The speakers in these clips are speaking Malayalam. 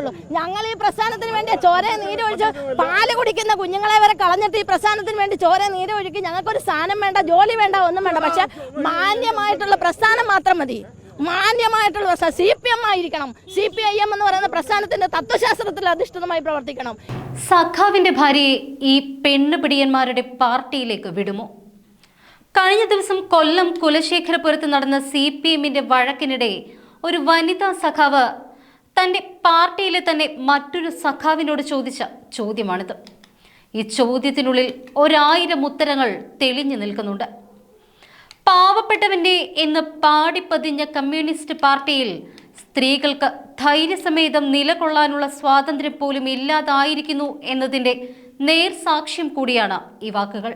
പറയുന്നുള്ളൂ ഞങ്ങൾ ഈ പ്രസ്ഥാനത്തിന് വേണ്ടി ചോര നീരൊഴിച്ച് പാൽ കുടിക്കുന്ന കുഞ്ഞുങ്ങളെ വരെ കളഞ്ഞിട്ട് ഈ പ്രസ്ഥാനത്തിന് വേണ്ടി ചോര നീരൊഴുക്കി ഞങ്ങൾക്കൊരു സ്ഥാനം വേണ്ട ജോലി വേണ്ട ഒന്നും വേണ്ട. പക്ഷെ മാന്യമായിട്ടുള്ള പ്രസ്ഥാനം മാത്രം മതി. മാന്യമായിട്ടുള്ള സി പി എം ആയിരിക്കണം. സി പി ഐ എം എന്ന് പറയുന്ന പ്രസ്ഥാനത്തിന്റെ തത്വശാസ്ത്രത്തിൽ അധിഷ്ഠിതമായി പ്രവർത്തിക്കണം. സഖാവിന്റെ ഭാര്യയെ ഈ പെണ്ണുപിടിയന്മാരുടെ പാർട്ടിയിലേക്ക് വിടുമോ? കഴിഞ്ഞ ദിവസം കൊല്ലം കുലശേഖരപുരത്ത് നടന്ന സി പി എമ്മിന്റെ വഴക്കിനിടെ ഒരു വനിതാ സഖാവ് തന്റെ പാർട്ടിയിലെ തന്നെ മറ്റൊരു സഖാവിനോട് ചോദിച്ച ചോദ്യമാണിത്. ഈ ചോദ്യത്തിനുള്ളിൽ ഒരായിരം ഉത്തരങ്ങൾ തെളിഞ്ഞു നിൽക്കുന്നുണ്ട്. പാവപ്പെട്ടവന്റെ എന്ന് പാടിപ്പതിഞ്ഞ കമ്മ്യൂണിസ്റ്റ് പാർട്ടിയിൽ സ്ത്രീകൾക്ക് ധൈര്യസമേതം നിലകൊള്ളാനുള്ള സ്വാതന്ത്ര്യം പോലും ഇല്ലാതായിരിക്കുന്നു എന്നതിന്റെ നേർസാക്ഷ്യം കൂടിയാണ് ഈ വാക്കുകൾ.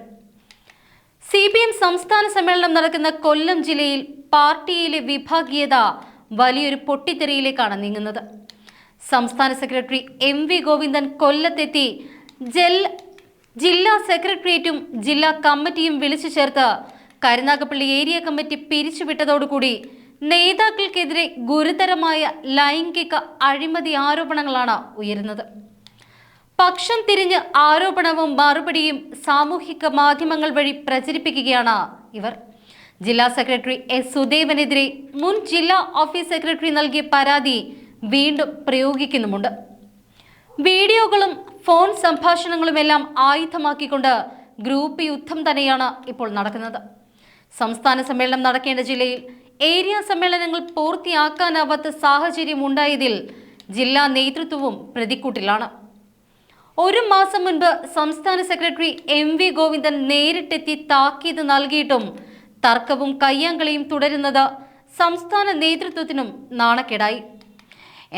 സി സംസ്ഥാന സമ്മേളനം നടക്കുന്ന കൊല്ലം ജില്ലയിൽ പാർട്ടിയിലെ വിഭാഗീയത വലിയൊരു പൊട്ടിത്തെറിയിലേക്കാണ് നീങ്ങുന്നത്. സംസ്ഥാന സെക്രട്ടറി എം വി ഗോവിന്ദൻ കൊല്ലത്തെത്തി. ജൽ ജില്ലാ സെക്രട്ടേറിയറ്റും ജില്ലാ കമ്മിറ്റിയും വിളിച്ചു ചേർത്ത് കരുനാഗപ്പള്ളി ഏരിയ കമ്മിറ്റി പിരിച്ചുവിട്ടതോടുകൂടി നേതാക്കൾക്കെതിരെ ഗുരുതരമായ ലൈംഗിക അഴിമതി ആരോപണങ്ങളാണ് ഉയരുന്നത്. പക്ഷം തിരിഞ്ഞ് ആരോപണവും മറുപടിയും സാമൂഹിക മാധ്യമങ്ങൾ വഴി പ്രചരിപ്പിക്കുകയാണ് ഇവർ. ജില്ലാ സെക്രട്ടറി എസ് സുദേവനെതിരെ മുൻ ജില്ലാ ഓഫീസ് സെക്രട്ടറി നൽകിയ പരാതി വീണ്ടും പ്രയോഗിക്കുന്നുമുണ്ട്. വീഡിയോകളും ഫോൺ സംഭാഷണങ്ങളുമെല്ലാം ആയുധമാക്കിക്കൊണ്ട് ഗ്രൂപ്പ് യുദ്ധം തന്നെയാണ് ഇപ്പോൾ നടക്കുന്നത്. സംസ്ഥാന സമ്മേളനം നടക്കേണ്ട ജില്ലയിൽ ഏരിയ സമ്മേളനങ്ങൾ പൂർത്തിയാക്കാനാവാത്ത സാഹചര്യം ഉണ്ടായതിൽ ജില്ലാ നേതൃത്വവും പ്രതിക്കൂട്ടിലാണ്. ഒരു മാസം മുൻപ് സംസ്ഥാന സെക്രട്ടറി എം വി ഗോവിന്ദൻ നേരിട്ടെത്തി താക്കീത് നൽകിയിട്ടും തർക്കവും കയ്യാങ്കളിയും തുടരുന്നത് സംസ്ഥാന നേതൃത്വത്തിനും നാണക്കേടായി.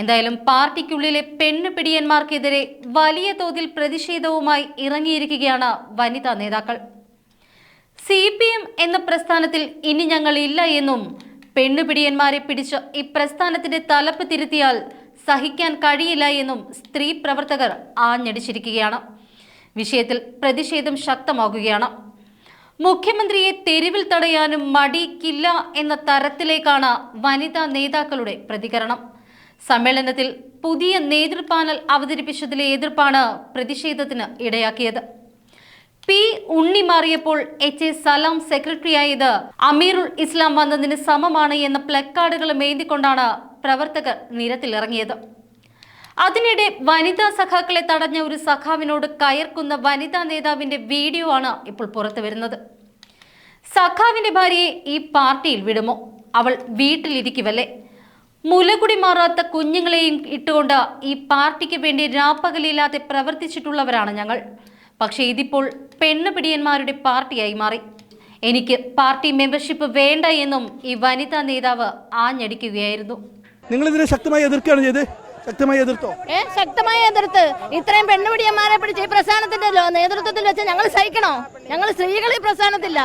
എന്തായാലും പാർട്ടിക്കുള്ളിലെ പെണ്ണുപിടിയന്മാർക്കെതിരെ വലിയ തോതിൽ പ്രതിഷേധവുമായി ഇറങ്ങിയിരിക്കുകയാണ് വനിതാ നേതാക്കൾ. സി പി എം എന്ന പ്രസ്ഥാനത്തിൽ ഇനി ഞങ്ങൾ ഇല്ല എന്നും പെണ്ണുപിടിയന്മാരെ പിടിച്ച് ഈ പ്രസ്ഥാനത്തിന്റെ തലപ്പ് തിരുത്തിയാൽ സഹിക്കാൻ കഴിയില്ല എന്നും സ്ത്രീ പ്രവർത്തകർ ആഞ്ഞടിച്ചിരിക്കുകയാണ്. വിഷയത്തിൽ പ്രതിഷേധം ശക്തമാകുകയാണ്. മുഖ്യമന്ത്രിയെ തെരുവിൽ തടയാനും മടിക്കില്ല എന്ന തരത്തിലേക്കാണ് വനിതാ നേതാക്കളുടെ പ്രതികരണം. സമ്മേളനത്തിൽ പുതിയ നേതൃപാനൽ അവതരിപ്പിച്ചതിലെ എതിർപ്പാണ് പ്രതിഷേധത്തിന് ഇടയാക്കിയത്. പി ഉണ്ണി മാറിയപ്പോൾ എച്ച് എ സലാം സെക്രട്ടറിയായത് അമീറുൽ ഇസ്ലാം വന്നതിന് സമമാണ് എന്ന പ്ലക്കാർഡുകൾ മേന്തിക്കൊണ്ടാണ് പ്രവർത്തകർ നിരത്തിലിറങ്ങിയത്. അതിനിടെ വനിതാ സഖാക്കളെ തടഞ്ഞ ഒരു സഖാവിനോട് കയർക്കുന്ന വനിതാ നേതാവിന്റെ വീഡിയോ ആണ് ഇപ്പോൾ പുറത്തു വരുന്നത്. സഖാവിന്റെ ഭാര്യയെ ഈ പാർട്ടിയിൽ വിടുമോ? അവൾ വീട്ടിലിരിക്കുവല്ലേ? മുലകുടി മാറാത്ത കുഞ്ഞുങ്ങളെയും ഇട്ടുകൊണ്ട് ഈ പാർട്ടിക്ക് വേണ്ടി രാപ്പകലില്ലാതെ പ്രവർത്തിച്ചിട്ടുള്ളവരാണ് ഞങ്ങൾ. പക്ഷേ ഇതിപ്പോൾ പെണ്ണുപിടിയന്മാരുടെ പാർട്ടിയായി മാറി. എനിക്ക് പാർട്ടി മെമ്പർഷിപ്പ് വേണ്ട എന്നും ഈ വനിതാ നേതാവ് ആഞ്ഞടിക്കുകയായിരുന്നു. നിങ്ങൾ ഇതിനെ ശക്തമായി എതിർക്കുകയാണ് ചെയ്ത് ശക്തമായി എതിർത്തോ? ഏ ശക്തമായി എതിർത്ത്. ഇത്രയും പെണ്ണുപിടിയന്മാരെ പിടിച്ച് ഈ പ്രസ്ഥാനത്തിന്റെ നേതൃത്വത്തിൽ വെച്ച് ഞങ്ങൾ സഹിക്കണോ? ഞങ്ങൾ സ്ത്രീകൾ ഈ പ്രസ്ഥാനത്തില്ല.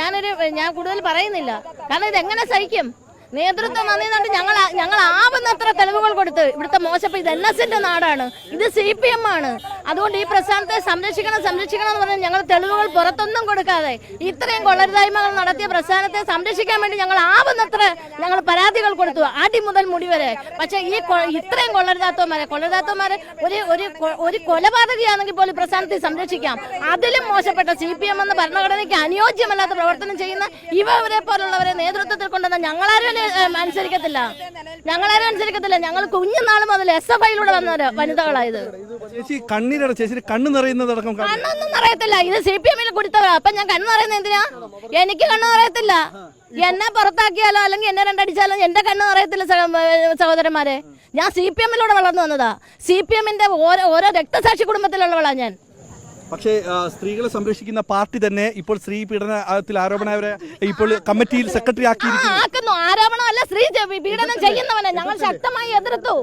ഞാനൊരു ഞാൻ കൂടുതൽ പറയുന്നില്ല. കാരണം ഇത് എങ്ങനെ സഹിക്കും? നേതൃത്വം നന്ദിന്നുണ്ട് ഞങ്ങൾ ഞങ്ങൾ ആവുന്നത്ര തെളിവുകൾ കൊടുത്ത് ഇവിടുത്തെ മോശപ്പ് ഇത് എൻ എസിന്റെ നാടാണ്. ഇത് സി പി എം ആണ്. അതുകൊണ്ട് ഈ പ്രസ്ഥാനത്തെ സംരക്ഷിക്കണം സംരക്ഷിക്കണം എന്ന് പറഞ്ഞാൽ ഞങ്ങൾ തെളിവുകൾ പുറത്തൊന്നും കൊടുക്കാതെ ഇത്രയും കൊള്ളരുതായ്മകൾ നടത്തിയ പ്രസ്ഥാനത്തെ സംരക്ഷിക്കാൻ വേണ്ടി ഞങ്ങൾ ആവുന്നത്ര ഞങ്ങൾ പരാതികൾ കൊടുത്തു അടി മുതൽ മുടി വരെ. പക്ഷെ ഈ ഇത്രയും കൊള്ളരുതാത്തവന്മാരെ കൊള്ളരുതാത്തവന്മാരെ ഒരു ഒരു ഒരു കൊലപാതകയാണെങ്കിൽ പോലും പ്രസ്ഥാനത്തെ സംരക്ഷിക്കാം. അതിലും മോശപ്പെട്ട സി പി എം എന്ന ഭരണഘടനയ്ക്ക് അനുയോജ്യമല്ലാത്ത പ്രവർത്തനം ചെയ്യുന്ന ഇവരെ പോലുള്ളവരെ നേതൃത്വത്തിൽ കൊണ്ടുവന്ന ഞങ്ങളാരും അനുസരിക്കത്തില്ല. ഞങ്ങളാരും അനുസരിക്കത്തില്ല. ഞങ്ങൾ കുഞ്ഞുനാൾ മുതൽ എസ് എഫ് ഐയിലൂടെ വന്നവര് വനിതകളായത് ചേച്ചി കണ്ണീരാണ് ചേച്ചി കണ്ണ് നിറയുന്നതടക്കം കാണും. കണ്ണൊന്നും നിറയത്തില്ല. ഇത് സി പി എമ്മിൽ കൊടുത്തവരാ. അപ്പൊ ഞാൻ കണ്ണ് നിറയുന്നത് എന്തിനാ? എനിക്ക് കണ്ണ് നിറയത്തില്ല. എന്നെ പുറത്താക്കിയാലോ അല്ലെങ്കിൽ എന്നെ രണ്ടടിച്ചാലോ എന്റെ കണ്ണ് നിറയത്തില്ല സഹോദരന്മാരെ. ഞാൻ സി പി എമ്മിലൂടെ വളർന്നു വന്നതാ. സി പി എമ്മിന്റെ ഓരോ ഓരോ രക്തസാക്ഷി കുടുംബത്തിലുള്ളവളാ ഞാൻ. പക്ഷേ സ്ത്രീകളെ സംരക്ഷിക്കുന്ന പാർട്ടി തന്നെ ഇപ്പോൾ സ്ത്രീ പീഡനത്തിൽ ആരോപണവരെ ഇപ്പോൾ കമ്മിറ്റിയിൽ സെക്രട്ടറി ആക്കി ആക്കിയിരിക്കുന്നു ആക്കുന്നു. ആരോപണമല്ല സ്ത്രീ പീഡനം ചെയ്യുന്നവനെ ഞങ്ങൾ ശക്തമായി എതിർത്തു.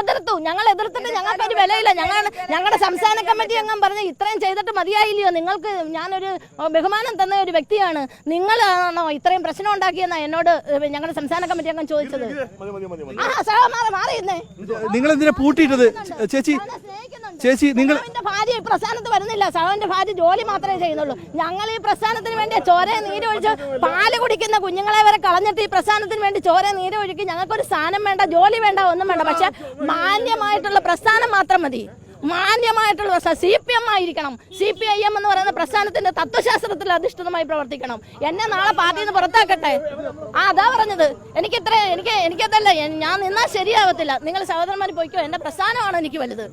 എതിർത്തു. ഞങ്ങൾ എതിർത്തിട്ട് ഞങ്ങൾക്ക് ഒരു വിലയില്ല. ഞങ്ങൾ ഞങ്ങളുടെ സംസ്ഥാന കമ്മിറ്റി അംഗം പറഞ്ഞ് ഇത്രയും ചെയ്തിട്ട് മതിയായില്ലയോ? നിങ്ങൾക്ക് ഞാനൊരു ബഹുമാനം തന്ന ഒരു വ്യക്തിയാണ്. നിങ്ങൾ ആണോ ഇത്രയും പ്രശ്നം ഉണ്ടാക്കിയെന്നാ എന്നോട് ഞങ്ങളുടെ സംസ്ഥാന കമ്മിറ്റി അംഗം ചോദിച്ചത്? നിങ്ങൾ എന്തിനാ പൂട്ടിയിട്ടത്? ചേച്ചി ചേച്ചി നിങ്ങൾ ഭാര്യ പ്രസ്ഥാനത്ത് വരുന്നില്ല. സഹോന്റെ ഭാര്യ ജോലി മാത്രമേ ചെയ്യുന്നുള്ളൂ. ഞങ്ങൾ ഈ പ്രസ്ഥാനത്തിന് വേണ്ടി ചോര നീരൊഴിച്ച് പാൽ കുടിക്കുന്ന കുഞ്ഞുങ്ങളെ വരെ കളഞ്ഞിട്ട് ഈ പ്രസ്ഥാനത്തിന് വേണ്ടി ചോര നീരൊഴുക്കി ഞങ്ങൾക്കൊരു സ്ഥാനം വേണ്ട ജോലി വേണ്ട ഒന്നും വേണ്ട. പക്ഷെ മാന്യമായിട്ടുള്ള പ്രസ്ഥാനം മാത്രം മതി. മാന്യമായിട്ടുള്ള സി പി എം ആയിരിക്കണം. സി പി ഐ എം എന്ന് പറയുന്ന പ്രസ്ഥാനത്തിന്റെ തത്വശാസ്ത്രത്തിൽ അധിഷ്ഠിതമായി പ്രവർത്തിക്കണം. എന്നെ നാളെ പാർട്ടിയിൽ നിന്ന് പുറത്താക്കട്ടെ? ആ അതാ പറഞ്ഞത്. എനിക്ക് ഇത്ര എനിക്ക് എനിക്കതല്ല ഞാൻ നിന്നാൽ ശരിയാവത്തില്ല. നിങ്ങൾ സഹോദരന്മാർ പോയിക്കോ എന്റെ പ്രസ്ഥാനമാണ് എനിക്ക് വലുത്.